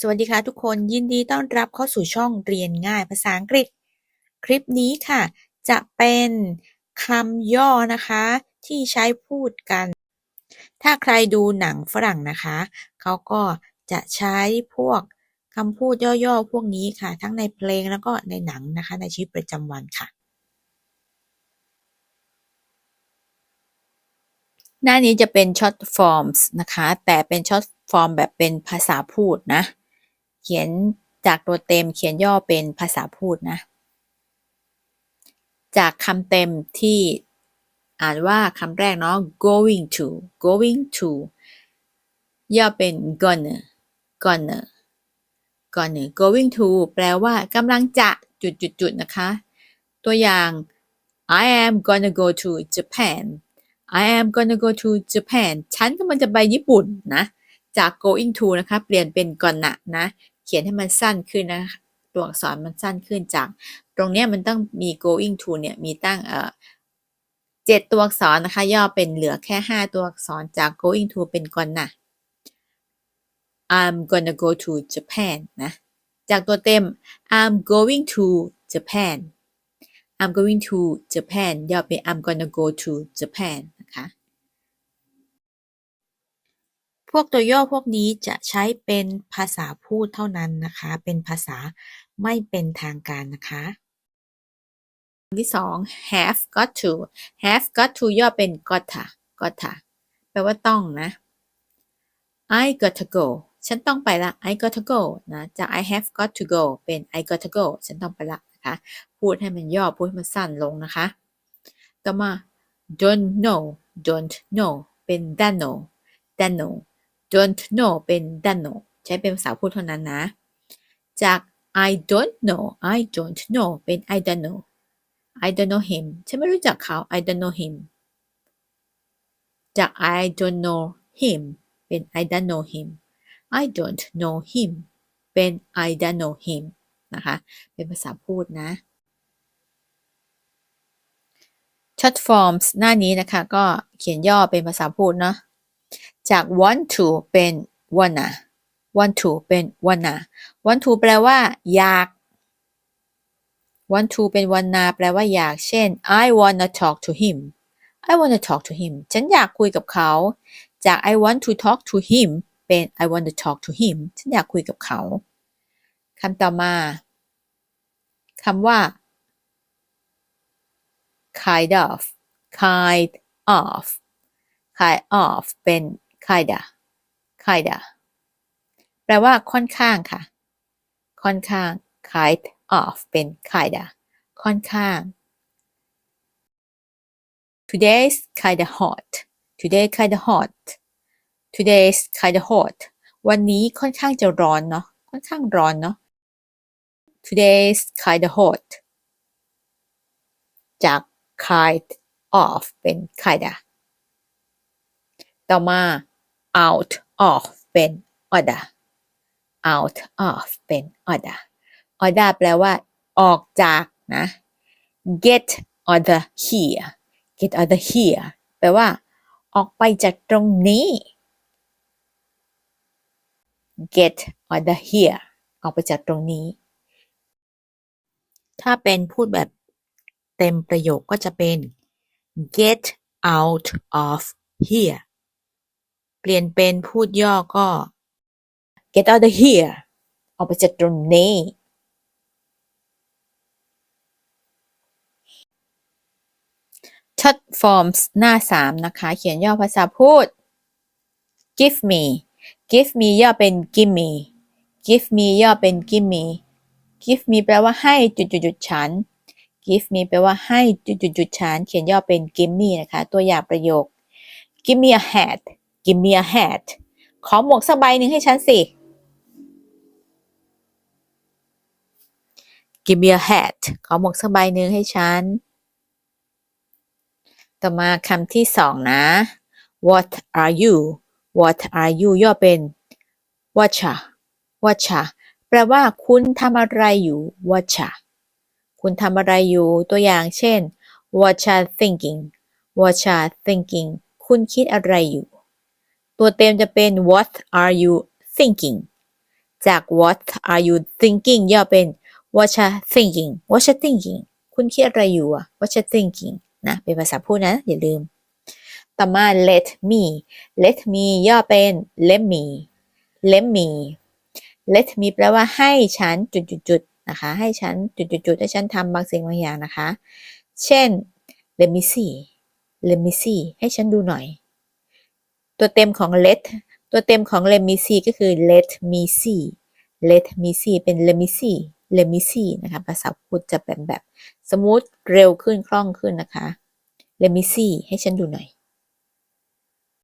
สวัสดีค่ะทุกคนยินดีต้อนรับเข้าสู่ช่องเรียนง่ายภาษาอังกฤษ คลิปนี้ค่ะ จะเป็นคำย่อนะคะ ที่ใช้พูดกัน ถ้าใครดูหนังฝรั่งนะคะ เขาก็จะใช้พวกคำพูดย่อๆพวกนี้ค่ะ ทั้งในเพลงแล้วก็ในหนังนะคะ ในชีวิตประจำวันค่ะ หน้านี้จะเป็น short forms นะคะ แต่เป็น short form แบบเป็นภาษาพูดนะ เขียนจากตัวเต็มเขียนย่อเป็นภาษาพูดนะ จากคำเต็มที่อ่านว่าคำแรกเนาะ going to going to ย่อเป็น gonna gonna gonna going to แปลว่ากำลังจะจุดจุดจุดนะคะ ตัวอย่าง I am gonna go to Japan I am gonna go to Japan ฉันกำลังจะไปญี่ปุ่นนะ จาก going to นะคะ เปลี่ยนเป็น gonna นะ เขียนให้มันสั้นขึ้นนะตัวอักษรมันสั้นขึ้นจาก ตรงนี้มันต้องมี going to เนี่ยมีตั้งเอ่อเจ็ดตัวอักษรนะคะ ย่อเป็นเหลือแค่ห้าตัวอักษรจาก going to เป็น gonna I'm gonna go to Japan นะ จากตัวเต็ม I'm going to Japan I'm going to Japan ย่อเป็น I'm gonna go to Japan นะคะ พวกตัวย่อพวกนี้จะใช้เป็นภาษาพูดเท่านั้นนะคะ เป็นภาษาไม่เป็นทางการนะคะที่สอง have got to have got to ย่อเป็น gotta gotta แปลว่าต้องนะ I gotta go ฉันต้องไปละ I gotta go นะจาก I have got to go เป็น I gotta go ฉันต้องไปละนะคะ พูดให้มันย่อ พูดให้มันสั้นลงนะคะ ต่อมา don't know don't know เป็น don't know don't know don't know เป็น don't know ใช้เป็นภาษาพูดเท่านั้นนะ จาก I don't know I don't know เป็น I don't know I don't know him ฉันไม่รู้จักเขา I don't know him จาก I don't know him เป็น I don't know him I don't know him เป็น I don't know him นะคะ เป็นภาษาพูดนะ short forms หน้านี้นะคะ ก็เขียนย่อเป็นภาษาพูดเนาะ จาก want to เป็น wanna want to เป็น wanna want to แปลว่า อยาก want to เป็น wanna แปลว่าอยาก เช่น I wanna talk to him I wanna talk to him ฉันอยากคุยกับเขา จาก I want to talk to him เป็น I want to talk to him ฉันอยากคุยกับเขาคำต่อมาคำว่า kind of kind of kind of เป็น kinda kinda แปลว่าค่อนข้างค่ะ ค่อนข้าง kind of เป็น kinda ค่อนข้าง today's kinda hot today kinda hot today's kinda hot วันนี้ค่อนข้างจะร้อนเนาะ ค่อนข้างร้อนเนาะ today's kinda hot จาก kind of เป็น kinda ต่อมา out of เป็น order out of เป็น order order แปลว่าออกจากนะ get order here get order here แปลว่า ออกไปจากตรงนี้ get order here ออกไปจากตรงนี้ ถ้าเป็นพูดแบบเต็มประโยคก็จะเป็น get out of here เปลี่ยนเป็นพูดย่อก็ get out of here ออกไปจากตรงนี้ short forms หน้าสามนะคะ เขียนย่อภาษาพูด give me give me ย่อเป็น give me give me ย่อเป็น give me give me แปลว่าให้จุดจุดจุดฉัน give me แปลว่าให้จุดจุดจุดฉัน เขียนย่อเป็น give me นะคะ ตัวอย่างประโยค give me a hat give me a hat ขอหมวกสักใบหนึ่งให้ฉันสิ give me a hat ขอหมวกสักใบหนึ่งให้ฉัน ต่อมาคำที่สองนะ what are you what are you ย่อเป็น watcha watcha แปลว่าคุณทำอะไรอยู่ watcha คุณทำอะไรอยู่ ตัวอย่างเช่น watcha thinking watcha thinking คุณคิดอะไรอยู่ ตัวเต็มจะเป็น what are you thinking จาก what are you thinking ย่อเป็น what you thinking what you thinking คุณคิดอะไรอยู่อะ what you thinking นะ เป็นภาษาพูดนะ อย่าลืม ต่อมา let me let me ย่อเป็น let me let me let me แปลว่าให้ฉันจุดๆๆนะคะ ให้ฉันจุดๆๆให้ฉันทำบางสิ่งบางอย่างนะคะ เช่น let me see let me see ให้ฉันดูหน่อย ตัวเต็มของ let ตัวเต็มของ let me see ก็คือ let me see let me see เป็น let me see let me see นะคะภาษาพูดจะเป็นแบบสมูทเร็วขึ้นคล่องขึ้นนะคะ let me see ให้ฉันดูหน่อย